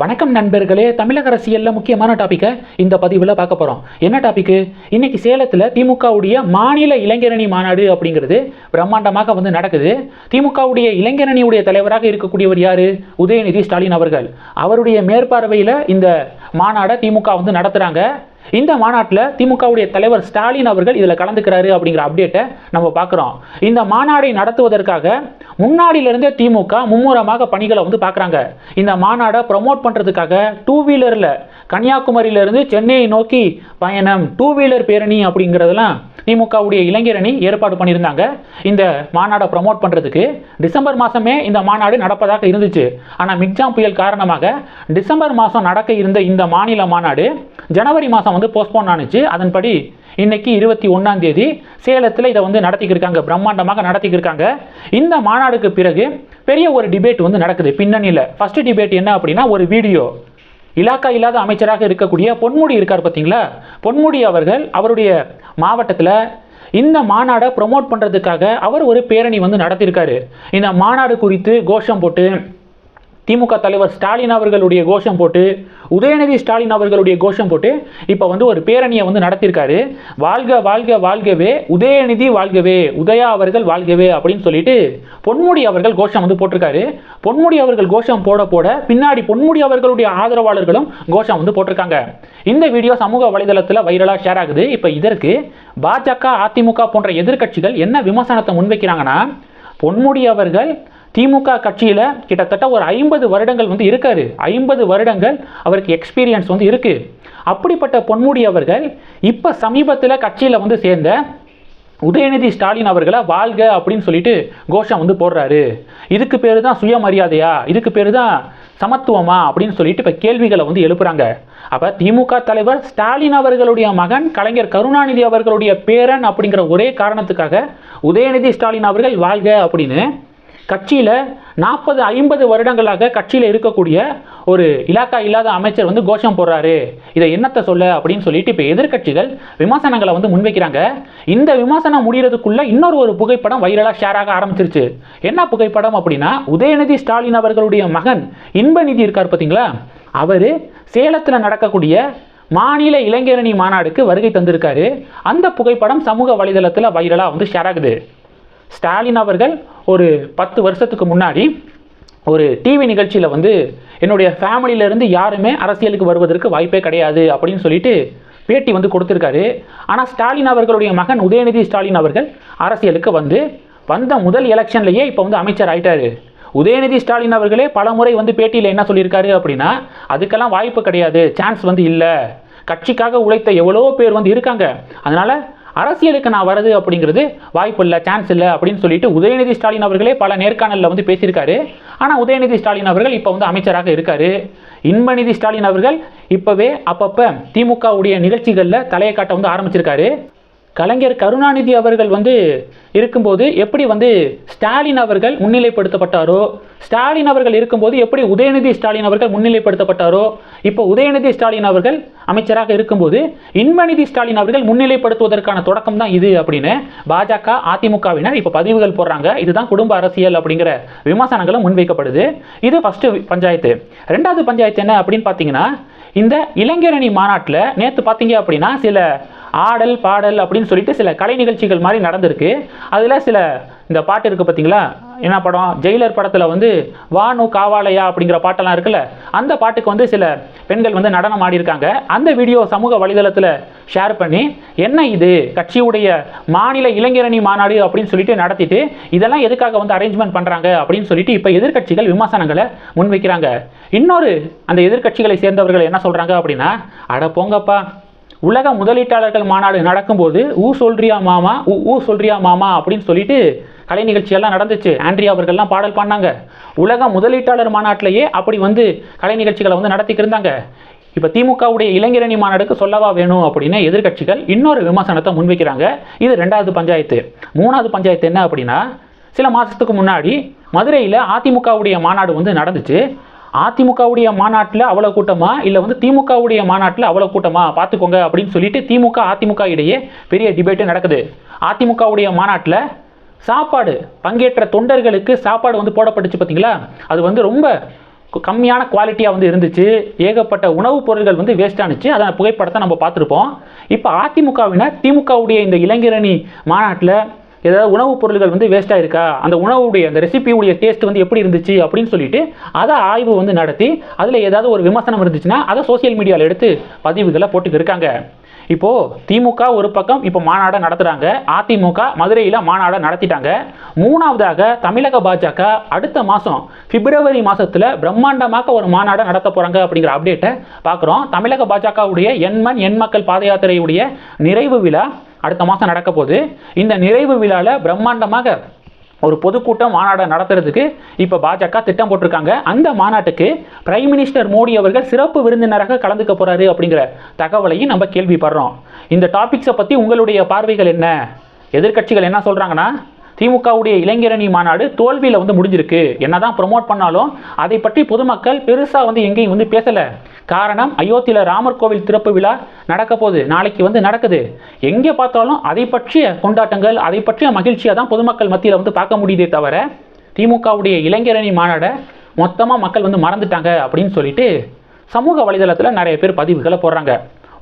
வணக்கம் நண்பர்களே தமிழக அரசியலில் முக்கியமான டாப்பிக்கை இந்த பதிவில் பார்க்க போகிறோம் என்ன டாபிக்கு இன்னைக்கு சேலத்தில் திமுகவுடைய மாநில இளைஞரணி மாநாடு அப்படிங்கிறது பிரம்மாண்டமாக வந்து நடக்குது. திமுகவுடைய இளைஞரணியுடைய தலைவராக இருக்கக்கூடியவர் யார்? உதயநிதி ஸ்டாலின் அவர்கள். அவருடைய மேற்பார்வையில் இந்த மாநாடை திமுக வந்து நடத்துகிறாங்க இந்த மாநாட்டில் திமுகவுடைய தலைவர் ஸ்டாலின் அவர்கள் இதில் கலந்துக்கிறாரு அப்படிங்கிற அப்டேட்டை நம்ம பார்க்குறோம். இந்த மாநாடை நடத்துவதற்காக முன்னாடியிலிருந்தே திமுக மும்முரமாக பணிகளை வந்து பார்க்குறாங்க. இந்த மாநாடை ப்ரமோட் பண்ணுறதுக்காக டூ வீலரில் கன்னியாகுமரியிலிருந்து சென்னையை நோக்கி பயணம் டூ வீலர் பேரணி அப்படிங்கிறதெல்லாம் திமுகவுடைய இளைஞரணி ஏற்பாடு பண்ணியிருந்தாங்க. இந்த மாநாடை ப்ரமோட் பண்ணுறதுக்கு டிசம்பர் மாதமே இந்த மாநாடு நடப்பதாக இருந்துச்சு. ஆனால் மிக்ஜாம் புயல் காரணமாக டிசம்பர் மாதம் நடக்க இருந்த இந்த மாநில மாநாடு ஜனவரி மாதம் வந்து போஸ்ட்போன் ஆனுச்சு. அதன்படி இன்னைக்கு இருபத்தி ஒன்றாம் தேதி சேலத்தில் இதை வந்து நடத்திக்கிருக்காங்க பிரம்மாண்டமாக நடத்திக்கிருக்காங்க இந்த மாநாடுக்கு பிறகு பெரிய ஒரு டிபேட் வந்து நடக்குது பின்னணியில். ஃபஸ்ட்டு டிபேட் என்ன அப்படின்னா ஒரு வீடியோ இலாக்கா இல்லாத அமைச்சராக இருக்கக்கூடிய பொன்முடி இருக்கார் பார்த்தீங்களா? பொன்முடி அவர்கள் அவருடைய மாவட்டத்தில் இந்த மாநாடை ப்ரொமோட் பண்ணுறதுக்காக அவர் ஒரு பேரணி வந்து நடத்தியிருக்காரு. இந்த மாநாடு குறித்து கோஷம் போட்டு திமுக தலைவர் ஸ்டாலின் அவர்களுடைய கோஷம் போட்டு உதயநிதி ஸ்டாலின் அவர்களுடைய கோஷம் போட்டு இப்போ வந்து ஒரு பேரணியை வந்து நடத்தியிருக்காரு வாழ்க வாழ்க வாழ்கவே உதயநிதி வாழ்கவே உதயா அவர்கள் வாழ்கவே அப்படின்னு சொல்லிட்டு பொன்முடி அவர்கள் கோஷம் வந்து போட்டிருக்காரு. பொன்முடி அவர்கள் கோஷம் போட போட பின்னாடி பொன்முடி அவர்களுடைய ஆதரவாளர்களும் கோஷம் வந்து போட்டிருக்காங்க. இந்த வீடியோ சமூக வலைதளத்தில் வைரலாக ஷேர் ஆகுது. இப்போ இதற்கு பாஜக அதிமுக போன்ற எதிர்க்கட்சிகள் என்ன விமர்சனத்தை முன்வைக்கிறாங்கன்னா பொன்முடி அவர்கள் திமுக கட்சியில் கிட்டத்தட்ட ஒரு ஐம்பது வருடங்கள் வந்து இருக்காரு. ஐம்பது வருடங்கள் அவருக்கு எக்ஸ்பீரியன்ஸ் வந்து இருக்கு. அப்படிப்பட்ட பொன்முடி அவர்கள் இப்போ சமீபத்தில் கட்சியில் வந்து சேர்ந்த உதயநிதி ஸ்டாலின் அவர்களை வாழ்க அப்படின்னு சொல்லிட்டு கோஷம் வந்து போடுறாரு. இதுக்கு பேர் தான் சுயமரியாதையா? இதுக்கு பேர் தான் சமத்துவமா? அப்படின்னு சொல்லிட்டு இப்போ கேள்விகளை வந்து எழுப்புறாங்க. அப்போ திமுக தலைவர் ஸ்டாலின் அவர்களுடைய மகன் கலைஞர் கருணாநிதி அவர்களுடைய பேரன் அப்படிங்கிற ஒரே காரணத்துக்காக உதயநிதி ஸ்டாலின் அவர்கள் வாழ்க அப்படின்னு கட்சியில் நாற்பது ஐம்பது வருடங்களாக கட்சியில் இருக்கக்கூடிய ஒரு இலாக்கா இல்லாத அமைச்சர் வந்து கோஷம் போடுறாரு. இதை என்னத்தை சொல்ல அப்படின்னு சொல்லிட்டு இப்போ எதிர்க்கட்சிகள் விமர்சனங்களை வந்து முன்வைக்கிறாங்க. இந்த விமர்சனம் முடிகிறதுக்குள்ள இன்னொரு ஒரு புகைப்படம் வைரலாக ஷேர் ஆக ஆரம்பிச்சிருச்சு. என்ன புகைப்படம் அப்படின்னா உதயநிதி ஸ்டாலின் அவர்களுடைய மகன் இன்பநிதி இருக்கார் பார்த்தீங்களா அவர் சேலத்தில் நடக்கக்கூடிய மாநில இளைஞரணி மாநாடுக்கு வருகை தந்திருக்காரு. அந்த புகைப்படம் சமூக வலைதளத்தில் வைரலாக வந்து ஷேர் ஆகுது. ஸ்டாலின் அவர்கள் ஒரு பத்து வருஷத்துக்கு முன்னாடி ஒரு டிவி நிகழ்ச்சியில் வந்து என்னுடைய ஃபேமிலியிலேருந்து யாருமே அரசியலுக்கு வருவதற்கு வாய்ப்பே கிடையாது அப்படின்னு சொல்லிட்டு பேட்டி வந்து கொடுத்துருக்காரு. ஆனால் ஸ்டாலின் அவர்களுடைய மகன் உதயநிதி ஸ்டாலின் அவர்கள் அரசியலுக்கு வந்து வந்த முதல் எலெக்ஷன்லேயே இப்போ வந்து அமைச்சர் ஆயிட்டாரு. உதயநிதி ஸ்டாலின் அவர்களே பல முறை வந்து பேட்டியில் என்ன சொல்லியிருக்காரு அப்படின்னா அதுக்கெல்லாம் வாய்ப்பு கிடையாது. சான்ஸ் வந்து இல்லை. கட்சிக்காக உழைத்த எவ்வளோ பேர் வந்து இருக்காங்க. அதனால் அரசியலுக்கு நான் வரது அப்படிங்கிறது வாய்ப்பு இல்லை சான்ஸ் இல்லை அப்படின்னு சொல்லிட்டு உதயநிதி ஸ்டாலின் அவர்களே பல நேர்காணலில் வந்து பேசியிருக்காரு. ஆனால் உதயநிதி ஸ்டாலின் அவர்கள் இப்போ வந்து அமைச்சராக இருக்காரு. இன்பநிதி ஸ்டாலின் அவர்கள் இப்போவே அப்பப்போ திமுகவுடைய நிகழ்ச்சிகளில் தலையை காட்ட வந்து ஆரம்பிச்சிருக்காரு. கலைஞர் கருணாநிதி அவர்கள் வந்து இருக்கும்போது எப்படி வந்து ஸ்டாலின் அவர்கள் முன்னிலைப்படுத்தப்பட்டாரோ ஸ்டாலின் அவர்கள் இருக்கும்போது எப்படி உதயநிதி ஸ்டாலின் அவர்கள் முன்னிலைப்படுத்தப்பட்டாரோ இப்போ உதயநிதி ஸ்டாலின் அவர்கள் அமைச்சராக இருக்கும்போது இன்பநிதி ஸ்டாலின் அவர்கள் முன்னிலைப்படுத்துவதற்கான தொடக்கம் தான் இது அப்படின்னு பாஜக அதிமுகவினர் இப்போ பதிவுகள் போடுறாங்க. இதுதான் குடும்ப அரசியல் அப்படிங்கிற விமர்சனங்களும் முன்வைக்கப்படுது. இது ஃபஸ்ட்டு பஞ்சாயத்து. ரெண்டாவது பஞ்சாயத்து என்ன அப்படின்னு பார்த்தீங்கன்னா இந்த இளைஞரணி மாநாட்டில் நேற்று பார்த்தீங்க அப்படின்னா சில ஆடல் பாடல் அப்படின்னு சொல்லிட்டு சில கலை நிகழ்ச்சிகள் மாதிரி நடந்திருக்கு. அதில் சில இந்த பாட்டு இருக்குது பார்த்தீங்களா என்ன படம்? ஜெயிலர் படத்தில் வந்து வானு காவாலயா அப்படிங்கிற பாட்டெல்லாம் இருக்குல்ல? அந்த பாட்டுக்கு வந்து சில பெண்கள் வந்து நடனம் ஆடியிருக்காங்க. அந்த வீடியோ சமூக வலைதளத்தில் ஷேர் பண்ணி என்ன இது? கட்சியுடைய மாநில இளைஞரணி மாநாடு அப்படின்னு சொல்லிட்டு நடத்திட்டு இதெல்லாம் எதுக்காக வந்து அரேஞ்ச்மெண்ட் பண்ணுறாங்க அப்படின்னு சொல்லிட்டு இப்போ எதிர்க்கட்சிகள் விமர்சனங்களை முன்வைக்கிறாங்க. இன்னொரு அந்த எதிர்கட்சிகளை சேர்ந்தவர்கள் என்ன சொல்கிறாங்க அப்படின்னா அட போங்கப்பா உலக முதலீட்டாளர்கள் மாநாடு நடக்கும்போது ஊ சொல்றியா மாமா? ஊ ஊ சொல்றியா மாமா? அப்படின்னு சொல்லிட்டு கலை நிகழ்ச்சியெல்லாம் நடந்துச்சு. ஆண்ட்ரியா அவர்கள்லாம் பாடல் பாடினாங்க. உலக முதலீட்டாளர் மாநாட்டிலேயே அப்படி வந்து கலை நிகழ்ச்சிகளை வந்து நடத்திக்கிருந்தாங்க இருந்தாங்க. இப்போ திமுகவுடைய இளைஞரணி மாநாடுக்கு சொல்லவா வேணும் அப்படின்னு எதிர்க்கட்சிகள் இன்னொரு விமர்சனத்தை முன்வைக்கிறாங்க. இது ரெண்டாவது பஞ்சாயத்து. மூணாவது பஞ்சாயத்து என்ன அப்படின்னா சில மாதத்துக்கு முன்னாடி மதுரையில் அதிமுகவுடைய மாநாடு வந்து நடந்துச்சு. அதிமுகவுடைய மாநாட்டில் அவ்வளோ கூட்டமா? இல்லை வந்து திமுகவுடைய மாநாட்டில் அவ்வளோ கூட்டமா? பார்த்துக்கோங்க அப்படின்னு சொல்லிட்டு திமுக அதிமுக இடையே பெரிய டிபேட்டு நடக்குது. அதிமுகவுடைய மாநாட்டில் சாப்பாடு பங்கேற்ற தொண்டர்களுக்கு சாப்பாடு வந்து போடப்பட்டுச்சு பார்த்தீங்களா? அது வந்து ரொம்ப கு- கம்மியான குவாலிட்டியாக வந்து இருந்துச்சு. ஏகப்பட்ட உணவுப் பொருட்கள் வந்து வேஸ்ட் ஆனிச்சு அதை புகைப்படத்தை நம்ம பார்த்துருப்போம். இப்போ அதிமுகவினர் திமுகவுடைய இந்த இளைஞரணி மாநாட்டில் ஏதாவது உணவுப் பொருட்கள் வந்து வேஸ்ட்டாக இருக்கா? அந்த உணவுடைய அந்த ரெசிபியுடைய டேஸ்ட் வந்து எப்படி இருந்துச்சு அப்படின்னு சொல்லிட்டு அதை ஆய்வு வந்து நடத்தி அதில் ஏதாவது ஒரு விமர்சனம் இருந்துச்சுன்னா அதை சோஷியல் மீடியாவில் எடுத்து பதிவுகளை போட்டுக்கு இருக்காங்க. இப்போது திமுக ஒரு பக்கம் இப்போ மாநாடை நடத்துகிறாங்க அதிமுக மதுரையில் மாநாடை நடத்திட்டாங்க. மூணாவதாக தமிழக பாஜக அடுத்த மாதம் பிப்ரவரி மாதத்தில் பிரம்மாண்டமாக ஒரு மாநாடை நடத்த போகிறாங்க அப்படிங்கிற அப்டேட்டை பார்க்குறோம் தமிழக பாஜகவுடைய எண்மண் எண் மக்கள் பாத யாத்திரையுடைய நிறைவு விழா அடுத்த மாதம் நடக்க போகுது இந்த நிறைவு விழாவில் பிரம்மாண்டமாக ஒரு பொதுக்கூட்டம் மாநாடு நடத்துறதுக்கு இப்போ பாஜக திட்டம் போட்டிருக்காங்க. அந்த மாநாட்டுக்கு பிரைம் மினிஸ்டர் மோடி அவர்கள் சிறப்பு விருந்தினராக கலந்துக்க போகிறாரு அப்படிங்கிற தகவலையும் நம்ம கேள்விப்படுறோம். இந்த டாபிக்ஸை பற்றி உங்களுடைய பார்வைகள் என்ன? எதிர்க்கட்சிகள் என்ன சொல்கிறாங்கன்னா திமுகவுடைய இளைஞரணி மாநாடு தோல்வியில் வந்து முடிஞ்சிருக்கு. என்னதான் ப்ரொமோட் பண்ணாலும் அதை பற்றி பொதுமக்கள் பெருசாக வந்து எங்கேயும் வந்து பேசலை. காரணம் அயோத்தியில் ராமர் கோவில் திறப்பு விழா நடக்க போகுது. நாளைக்கு வந்து நடக்குது. எங்கே பார்த்தாலும் அதை பற்றிய கொண்டாட்டங்கள் அதை பற்றிய மகிழ்ச்சியாக தான் பொதுமக்கள் மத்தியில் வந்து பார்க்க முடியுதே தவிர திமுகவுடைய இளைஞரணி மாநாடை மொத்தமாக மக்கள் வந்து மறந்துட்டாங்க அப்படின்னு சொல்லிட்டு சமூக வலைதளத்தில் நிறைய பேர் பதிவுகளை போடுறாங்க.